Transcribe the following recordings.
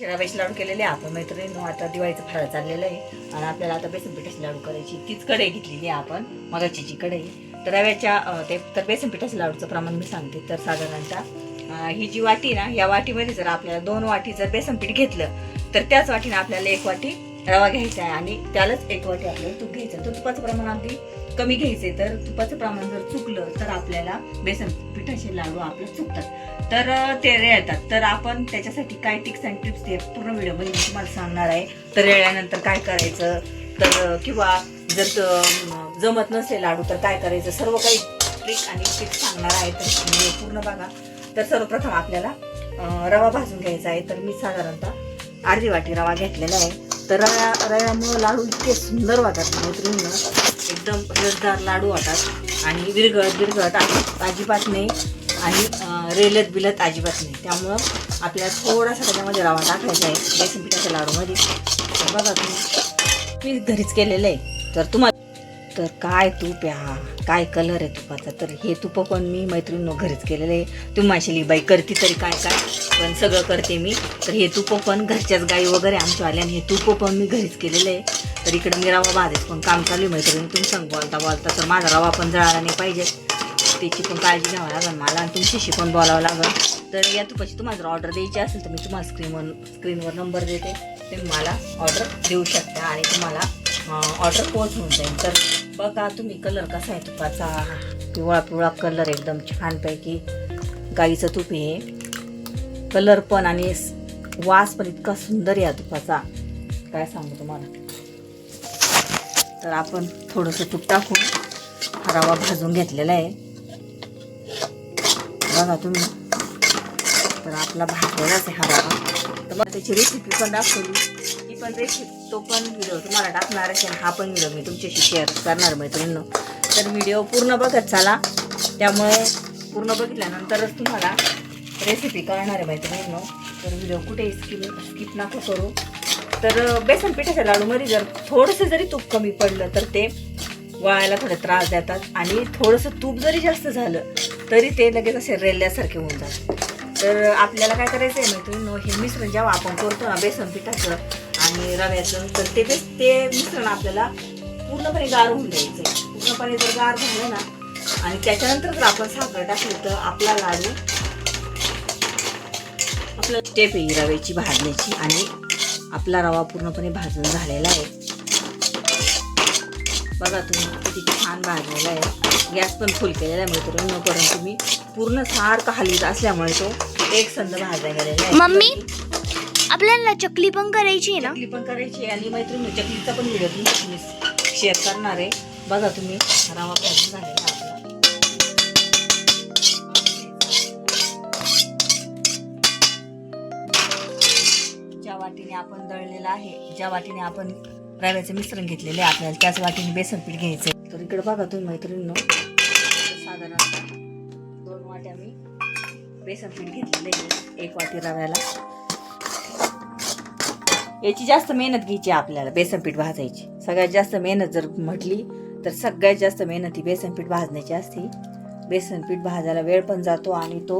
रव्याचे लाडू केलेले आहे. आपण मैत्रिणी आता दिवाळीचं फराळ चाललेलं आहे. आणि आपल्याला आता बेसन पिठाची लाडू करायची तीच कढई घेतलेली आहे आपण. मगाची जी कढई. तर रव्याच्या ते तर बेसन पिठाच्या लाडूचं प्रमाण मी सांगते. तर साधारणतः ही जी वाटी ना या वाटीमध्ये जर आपल्याला दोन वाटी जर बेसन पीठ घेतलं तर त्याच वाटीने आपल्याला एक वाटी रवा घ्यायचा आहे. आणि त्यालाच एक वाटी आपल्याला तूप घ्यायचं तर तुपाचं प्रमाण अगदी कमी घ्यायचे तर तुपाचं प्रमाण जर चुकलं तर आपल्याला बेसन पिठाचे लाडू आपले चुकतात. तर ते रेळतात तर आपण त्याच्यासाठी काय टिप्स अँड टिप्स ते पूर्ण व्हिडिओमध्ये मी तुम्हाला सांगणार आहे. तर रेळल्यानंतर काय करायचं? तर किंवा जर जमत नसेल लाडू तर काय करायचं? सर्व काही ट्रिक आणि टिप्स सांगणार आहे तर पूर्ण बघा. तर सर्वप्रथम आपल्याला रवा भाजून घ्यायचा आहे. तर मी साधारणतः अर्धी वाटी रवा घेतलेला आहे. तर रव्या रव्यामुळं लाडू इतके सुंदर वाटतात मैत्रिणीनं. एकदम रसदार लाडू वाटतात. आणि विरघळत विरघळत अजिबात नाही आणि रेलत बिलत अजिबात नाही त्यामुळं आपल्याला थोडासा त्याच्यामध्ये रवा टाकायचा आहे. बेसन पिठाच्या लाडूमध्ये. बघा तुम्ही. मी घरीच केलेलं आहे. तर तुम्हाला तर काय तूप आहे हा काय कलर आहे तुपाचा? तर हे तुप पण मी मैत्रिणी घरीच केलेलं आहे. तुम्ही माशिली बाई करते तरी काय काय? पण सगळं करते मी. तर हे तुप पण घरच्याच गाई वगैरे आमच्या आल्याने हे तुप पण मी घरीच केलेलं आहे. तर इकडं मी रवा भाजायचं पण काम चालू आहे मैत्रिणी. तुम्ही सांग बोलता बोलता तर माझा रवा पण जळाला नाही पाहिजे. त्याची पण काळजी घ्यावं लागेल. मला आणि तुमच्याशी पण बोलावं लागेल. तर या तुपाची तुम्हाला जर ऑर्डर द्यायची असेल तर मी तुम्हाला स्क्रीनवर स्क्रीनवर नंबर देते. तुम्ही मला ऑर्डर देऊ शकता आणि तुम्हाला ऑर्डर पोहोचवून जाईल तर बघा तुम्ही कलर कसा आहे तुपाचा. पिवळा पिवळा कलर एकदम छानपैकी. गाईचं तूप आहे. कलर पण आणि वास पण इतका सुंदर आहे या तुपाचा. काय सांगू तुम्हाला? तर आपण थोडंसं तूप टाकून हरावा रवा भाजून घेतलेला आहे. बघा तुम्ही. तर आपला भाजलेलाच आहे हा रवा. तर मग त्याची रेसिपी पण दाखवली. पण रेसिपी तो पण व्हिडिओ तुम्हाला टाकणार असेल हा पण व्हिडिओ मी तुमच्याशी शेअर करणार मैत्रिणींनो. तर व्हिडिओ पूर्ण बघत चाला. त्यामुळे पूर्ण बघितल्यानंतरच तुम्हाला रेसिपी कळणार आहे मैत्रिणींनो. तर व्हिडिओ कुठेही स्किप स्किप नको करू. तर बेसन पिठाच्या लाडूमध्ये जर थोडंसं जरी तूप कमी पडलं तर ते वाळायला थोडे त्रास देतात. आणि थोडंसं तूप जरी जास्त झालं तरी ते लगेच असे रेल्ल्यासारखे होऊन जातात. तर आपल्याला काय करायचं आहे मैत्रिणींनो हे मिश्रण जेव्हा आपण करतो ना बेसन पिठाचं आणि रव्याचं तर ते ते ते मिश्रण आपल्याला पूर्णपणे गार होऊन द्यायचं आहे. पूर्णपणे जर गार झालं ना आणि त्याच्यानंतर जर आपण साखर टाकली तर आपला लाडू आपलं स्टेप येईल रव्याची भाजण्याची आणि आपला रवा पूर्णपणे भाजून झालेला आहे. बघा तुम्ही किती छान भाजलेला आहे. गॅस पण फुल केलेला आहे मैत्रिणी परंतु मी पूर्ण सारखा हलवीत असल्यामुळे तो एक संद भाजायला गेलेला आहे. मम्मी? आपल्याला चकली पण करायची आहे ना? चकली पण करायची आणि मैत्रिणी चकलीचा पण व्हिडिओ तुम्ही शेअर करणार आहे. बघा तुम्ही रवा भाजून झालेला आहे. आपला ज्या वाटीने आपण दळलेला आहे ज्या वाटीने आपण रव्याचं मिश्रण घेतलेले आहे आपल्याला त्याच वाटीने बेसन पीठ घ्यायचं तर इकडे बघा तुम्ही मैत्रिणींनो साधारणतः दोन वाट्या मी बेसन पीठ घेतलेलं आहे एक वाटी रव्याला. याची जास्त मेहनत घ्यायची आपल्याला बेसन पीठ भाजायची. सगळ्यात जास्त मेहनत जर म्हटली तर सगळ्यात जास्त मेहनत ही बेसन पीठ भाजण्याची असते. बेसन पीठ भाजायला वेळ पण जातो आणि तो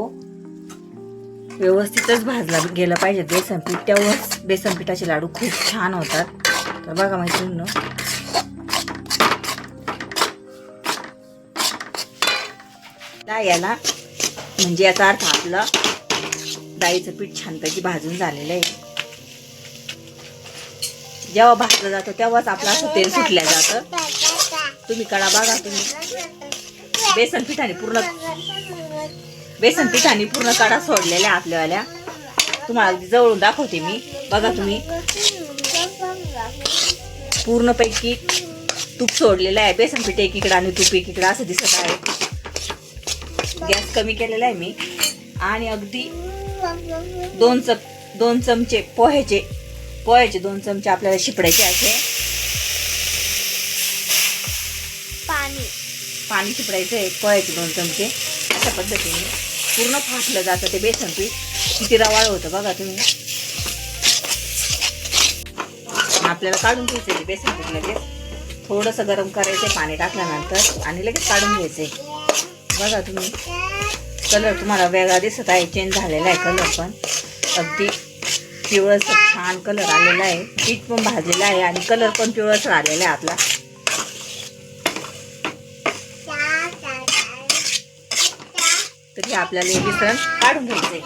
व्यवस्थितच भाजला गेला पाहिजे. बेसन पीठ बेसनपीठाचे बेसन पिठाचे लाडू खूप छान होतात. तर बघा मैत्रिणींनो ला याला म्हणजे याचा अर्थ आपलं डाळीचं पीठ छानपैकी भाजून झालेलं आहे. जेव्हा भाजलं जातं तेव्हाच आपलं असं तेल सुटलं जातं. तुम्ही कडा बघा तुम्ही. बेसन पिठाने पूर्ण बेसन पिठाने पूर्ण कडा सोडलेल्या आपल्यावाल्या. तुम्हाला अगदी जवळून दाखवते मी. बघा तुम्ही. पूर्णपैकी तूप सोडलेलं आहे. बेसन पीठ एकीकडं आणि तूप एकीकडं असं दिसत आहे. गॅस कमी केलेला आहे मी. आणि अगदी दोन चप दोन चमचे पोह्याचे पोह्याचे दोन चमचे आपल्याला शिपडायचे असे. पाणी. पाणी शिपडायचं आहे पोह्याचे दोन चमचे. अशा पद्धतीने पूर्ण फाटलं जातं ते बेसन पीठ. किती रवाळ होतं बघा तुम्ही. आपल्याला काढून घ्यायचं ते बेसन पीठ लगेच. थोडंसं गरम करायचं पाणी टाकल्यानंतर आणि लगेच काढून घ्यायचंय. बघा तुम्ही. कलर तुम्हाला वेगळा दिसत आहे चेंज झालेला आहे कलर पण. अगदी पिवळस छान कलर आलेला आहे. पीठ पण भाजलेलं आहे आणि कलर पण पिवळस आलेला आहे आपला. तर हे आपल्याला हे मिश्रण काढून घ्यायचंय.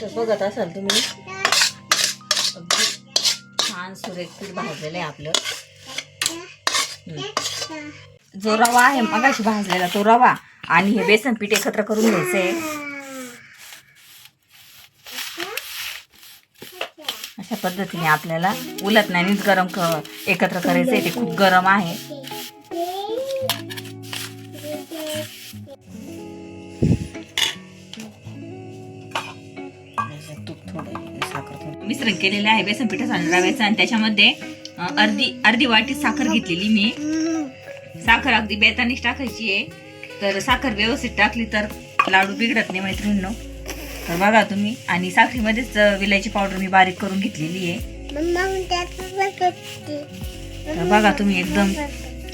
तर बघत असाल तुम्ही अगदी छान सुरेख पीठ भाजलेलं आहे आपलं. जो रवा आहे मगाशी भाजलेला तो रवा आणि हे बेसन पीठ एकत्र करून घ्यायचंय. अशा पद्धतीने आपल्याला उलट नाहीच गरम क एकत्र करायचंय ते खूप गरम आहे. मिश्रण केलेलं आहे बेसन पिठाचं आणि रव्याचं आणि त्याच्यामध्ये अर्धी अर्धी वाटी साखर घेतलेली मी. साखर अगदी बेतानीच टाकायची आहे. तर साखर व्यवस्थित टाकली तर लाडू बिघडत नाही मैत्रिणींनो. तर बघा तुम्ही आणि साखरीमध्येच विलायची पावडर मी बारीक करून घेतलेली आहे. तर बघा तुम्ही एकदम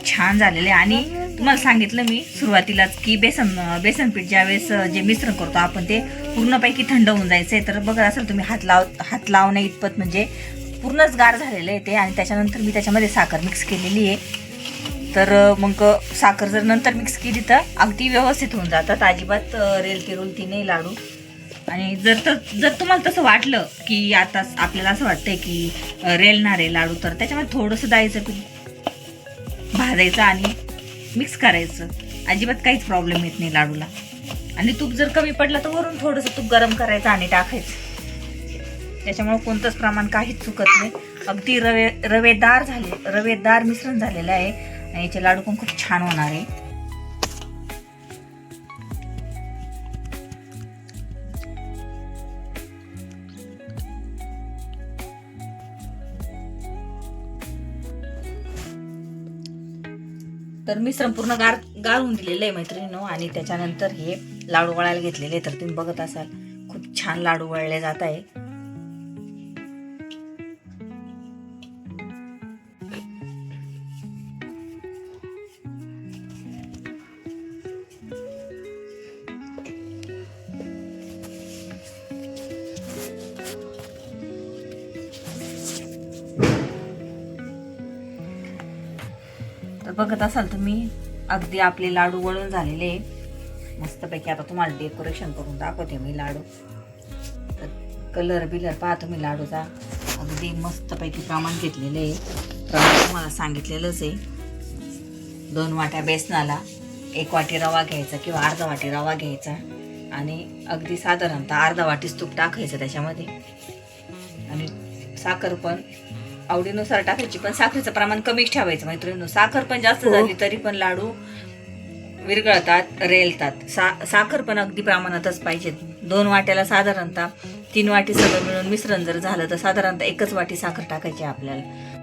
छान झालेले आहे. आणि तुम्हाला सांगितलं मी सुरुवातीलाच की बेसन बेसन पीठ ज्यावेळेस जे मिश्रण करतो आपण ते पूर्णपैकी थंड होऊन जायचं आहे तर बघा असेल तुम्ही हात लाव हात लावणे इतपत म्हणजे पूर्णच गार झालेलं आहे ते. आणि त्याच्यानंतर मी त्याच्यामध्ये साखर मिक्स केलेली आहे. तर मग साखर जर नंतर मिक्स केली तर अगदी व्यवस्थित होऊन जातात. अजिबात रेल रेलती रुलती नाही लाडू. आणि जर तर जर तुम्हाला तसं वाटलं की आता आपल्याला असं वाटतंय की रेलणार आहे लाडू तर त्याच्यामध्ये थोडंसं द्यायचं पीठ भाजायचं आणि मिक्स करायचं. अजिबात काहीच प्रॉब्लेम येत नाही लाडूला. आणि तूप जर कमी पडलं तर वरून थोडंसं तूप गरम करायचं आणि टाकायचं. त्याच्यामुळे कोणतंच प्रमाण काहीच चुकत नाही. अगदी रवे रवेदार झाले रवेदार मिश्रण झालेलं आहे. आणि याचे लाडू पण खूप छान होणार आहे तर मिश्रण पूर्ण गार गार होऊन दिलेलं आहे मैत्रिणीनो आणि त्याच्यानंतर हे लाडू वळायला घेतलेले तर तुम्ही बघत असाल खूप छान लाडू वळले जात आहे. तर बघत असाल तुम्ही अगदी आपले लाडू वळून झालेले. आहे. मस्तपैकी आता तुम्हाला डेकोरेशन करून दाखवते मी लाडू. तर कलर बिलर पहा तुम्ही लाडूचा. अगदी मस्तपैकी प्रमाण घेतलेले आहे. प्रमाण तुम्हाला सांगितलेलंच आहे. दोन वाट्या बेसनाला एक वाटी रवा घ्यायचा किंवा अर्धा वाटी रवा घ्यायचा. आणि अगदी साधारणतः अर्धा वाटीच तूप टाकायचं त्याच्यामध्ये. आणि साखर पण आवडीनुसार टाकायची पण साखरेचं प्रमाण कमीच ठेवायचं. मैत्रिणींनो साखर पण जास्त झाली तरी पण लाडू विरघळतात रेलतात. सा साखर पण अगदी प्रमाणातच पाहिजे. दोन वाट्याला साधारणतः तीन वाटी सगळं मिळून मिश्रण जर झालं तर साधारणतः एकच वाटी साखर टाकायची आपल्याला.